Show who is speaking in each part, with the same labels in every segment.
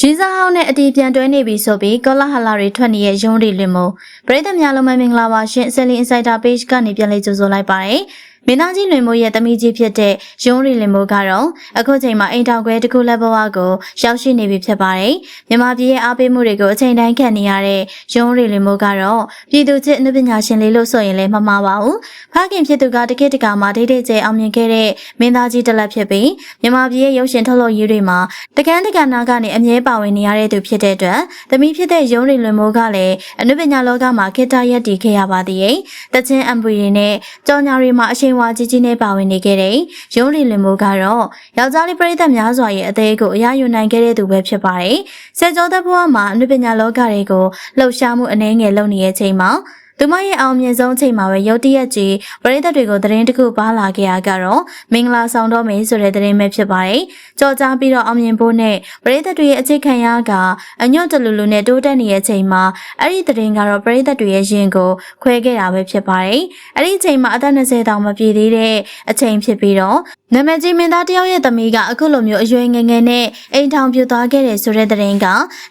Speaker 1: ရီးစားဟောင်းနဲ့အတီးပြန်တွဲနေပြီဆိုပြီးကောလာဟလာတွေထွက်နေတဲ့ရုံးတွေလွင်မို့ပရိသတ်များလုံးမမင်္ဂလာပါရှင်ဆယ်လီအင်ဆိုင်တာ page ကနေပြန်လေးကြိုဆိုလိုက်ပါတယ် မင်းသားကြီးလွင်မိုးရဲ့တမီးကြီးဖြစ်တဲ့ရုံးရီလင်မိုးကတော့အခုချိန်မှာအိမ်ထောင်ခွဲတစ်ခုလက်ဘဝကိုရောက်ရှိနေပြီဖြစ်ပါတယ်မြန်မာပြည်ရဲ့အားပေးမှုတွေကိုအချိန်တိုင်းခံနေရတဲ့ရုံးရီလင်မိုးကတော့ပြည်သူချစ်အနုပညာရှင်လေးလို့ဆိုရင်လည်းမမှားပါဘူးဖခင်ဖြစ်သူကတခေတ်တကာမှာဒိတ်ဒိတ်ကျဲအောင်မြင်ခဲ့တဲ့မင်းသားကြီးတစ်လက်ဖြစ်ပြီးမြန်မာပြည်ရဲ့ရုပ်ရှင်ထုတ်လုပ်ရေးတွေမှာတကန်းတကနာကနေအမြဲပါဝင်နေရတဲ့သူဖြစ်တဲ့အတွက်သမီးဖြစ်တဲ့ရုံးရီလွင်မိုးကလည်းအနုပညာလောကမှာခေတ္တရက်တည်ခဲ့ရပါသေးတယ်။တချင်းအမ်ပရီနဲ့ကြောင်ညာတွေမှာအရှိန်ဝါကြီးကြီးနဲ့ပါဝင်နေခဲ့တဲ့ရုံးရီလွင်မိုးကတော့ယောက်ျားလေးပရိသတ်များစွာရဲ့အသေးကိုအရယူနိုင်ခဲ့တဲ့သူပဲဖြစ်ပါတယ်။ဆယ်ကျော်သက်ဘဝမှာအနုပညာလောကတွေကိုလှုပ်ရှားမှုအနှဲငယ်လုပ်နေတဲ့အချိန်မှာ သူမရဲ့အောင်မြင်ဆုံးအချိန်မှာပဲရုတ်တရက်ကြီးပရိသတ်တွေကိုသတင်းတစ်ခုပါလာခဲ့ရကတော့မင်္ဂလာဆောင်တော့မယ်ဆိုတဲ့သတင်းပဲဖြစ်ပါတယ်။ကြော်ကြားပြီးတော့အောင်မြင်ဖို့နဲ့ပရိသတ်တွေရဲ့အခြေခံရကအညွတ်တလူလူနဲ့တိုးတက်နေတဲ့အချိန်မှာအဲ့ဒီသတင်းကတော့ပရိသတ်တွေရဲ့ရင်ကိုခွဲခဲ့တာပဲဖြစ်ပါတယ်။အဲ့ဒီအချိန်မှာအသက်20တောင်မပြည့်သေးတဲ့အချိန်ဖြစ်ပြီးတော့နာမည်ကြီးမင်းသားတယောက်ရဲ့သမီးကအခုလိုမျိုးအရွယ်ငယ်ငယ်နဲ့အိမ်ထောင်ပြသွားခဲ့တယ်ဆိုတဲ့သတင်းက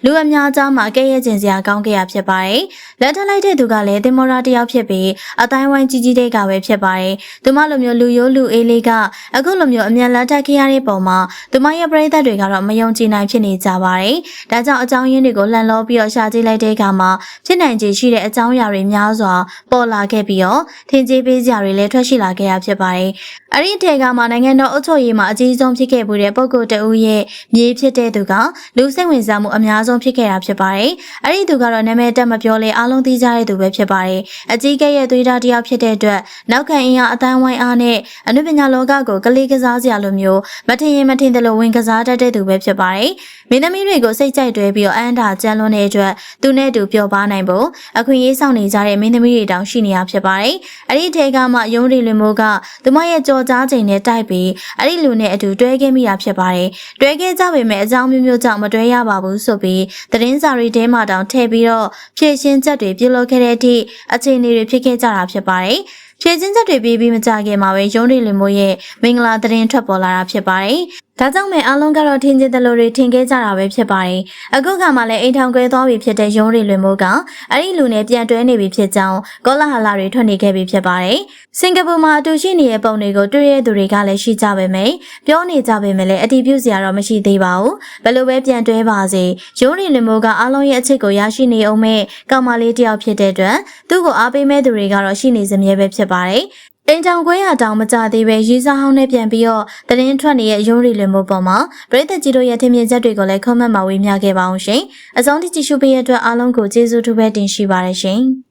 Speaker 1: လူအများကြားမှာကဲ့ရဲ့ကျင်စရာကောင်းခဲ့ရဖြစ်ပါတယ်။လက်ထပ်လိုက်တဲ့သူကလည်းတင်မောရာတယောက်ဖြစ်ပြီးအတိုင်းဝိုင်းကြီးကြီးတဲ့ကပဲဖြစ်ပါတယ်။သူမလိုမျိုးလူရိုးလူအေးလေးကအခုလိုမျိုးအမြန်လက်ထပ်ခဲ့ရတဲ့ပုံမှာသူမရဲ့ပရိသတ်တွေကတော့မယုံကြည်နိုင်ဖြစ်နေကြပါတယ်။ဒါကြောင့်အကြောင်းရင်းတွေကိုလှန်လောပြီးတော့ရှာကြည့်လိုက်တဲ့အခါမှာဖြစ်နိုင်ခြေရှိတဲ့အကြောင်းအရာတွေများစွာပေါ်လာခဲ့ပြီးတော့ထင်ကြီးပေးစရာတွေလည်းထွက်ရှိလာခဲ့ရဖြစ်ပါတယ်။အဲ့ဒီအထက်ကမှနိုင်ငံတော်အုပ်ချုပ်ရေးမှာအကြီးဆုံးဖြစ်ခဲ့မှုတဲ့ပုဂ္ဂိုလ်တဦးရဲ့မြေဖြစ်တဲ့သူကလူစိတ်ဝင်စားမှုအများဆုံးဖြစ်ခဲ့တာဖြစ်ပါတယ်။အဲ့ဒီသူကတော့နာမည်တက်မပြောလဲအားလုံးသိကြတဲ့သူပဲဖြစ်ပါတယ်။အကြီးကဲရဲ့သွေးသားတစ်ယောက်ဖြစ်တဲ့အတွက်နောက်ခံအင်အားအတိုင်းဝိုင်းအားနဲ့အနုပညာလောကကိုကလေးကစားစရာလိုမျိုးမထင်ရင်မထင်သလိုဝင်ကစားတတ်တဲ့သူပဲဖြစ်ပါတယ်။မင်းသမီးတွေကိုစိတ်ကြိုက်တွဲပြီးတော့အန်တာကြမ်းလွန်းတဲ့အတွက်သူနဲ့တူပျော်ပါနိုင်ဖို့အခွင့်အရေးဆောင်နေကြတဲ့မင်းသမီးတွေတောင်ရှိနေရဖြစ်ပါတယ်။အဲ့ဒီထဲကမှယုံရီလွင်မိုးကသူမရဲ့ကြော်ကြားချိန်နဲ့တိုက်ပြီးအဲ့ဒီလူနဲ့အတူတွဲခဲ့မိတာဖြစ်ပါတယ်။တွဲခဲ့ကြပေမဲ့အကြောင်းမျိုးမျိုးကြောင့်မတွဲရပါဘူးဆိုပြီးသတင်းစာတွေထဲမှာတောင်ထည့်ပြီးတော့ဖြည့်ရှင်းချက်တွေပြုလုပ်ခဲ့တဲ့အထိအခြေအနေတွေဖြစ်ခဲ့ကြတာဖြစ်ပါတယ်။ဖြည့်ချင်းချက်တွေပြီးပြီးမကြခင်မှာပဲရုံးရီလင်မိုးရဲ့မင်္ဂလာသတင်းထွက်ပေါ်လာတာဖြစ်ပါတယ်။ ဒါကြောင့်မဲ့အားလုံးကတော့ထင်ကျင်တယ်လို့တွေထင်ခဲ့ကြတာပဲဖြစ်ပါတယ်။အခုကမှလည်းအိမ်ထောင်ကွဲသွားပြီဖြစ်တဲ့ရုံးရီလွင်မိုးကအဲ့ဒီလူနဲ့ပြန်တွဲနေပြီဖြစ်ကြောင်းကောလာဟလာတွေထွက်နေခဲ့ပြီဖြစ်ပါတယ်။စင်ကာပူမှာအတူရှိနေတဲ့ပုံတွေကိုတွေ့ရတဲ့သူတွေကလည်းရှိကြပေမယ့်ပြောနေကြပေမဲ့လည်းအတီးပြုစရာတော့မရှိသေးပါဘူး။ဘယ်လိုပဲပြန်တွဲပါစေရုံးရီလွင်မိုးကအားလုံးရဲ့အချစ်ကိုရရှိနေအောင်မဲ့ကောင်မလေးတယောက်ဖြစ်တဲ့အတွက်သူ့ကိုအားပေးမဲ့သူတွေကတော့ရှိနေစမြဲပဲဖြစ်ပါတယ်။ အိမ်တောင်ခွဲရတောင်မကြသေးပဲရေးစားဟောင်းနဲ့ပြန်ပြီးတော့တရင်ထွက်နေတဲ့ရုံးရီလွင်မို့ပေါ်မှာပရိသတ်ကြီးတို့ရဲ့ထင်မြင်ချက်တွေကိုလည်းခွန်မှတ်မှာဝေမျှခဲ့ပါအောင်ရှင်။အဆုံးထိကြည့်ရှုပေးရတဲ့အတွက်အားလုံးကိုကျေးဇူးထူးပဲတင်ရှိပါတယ်ရှင်။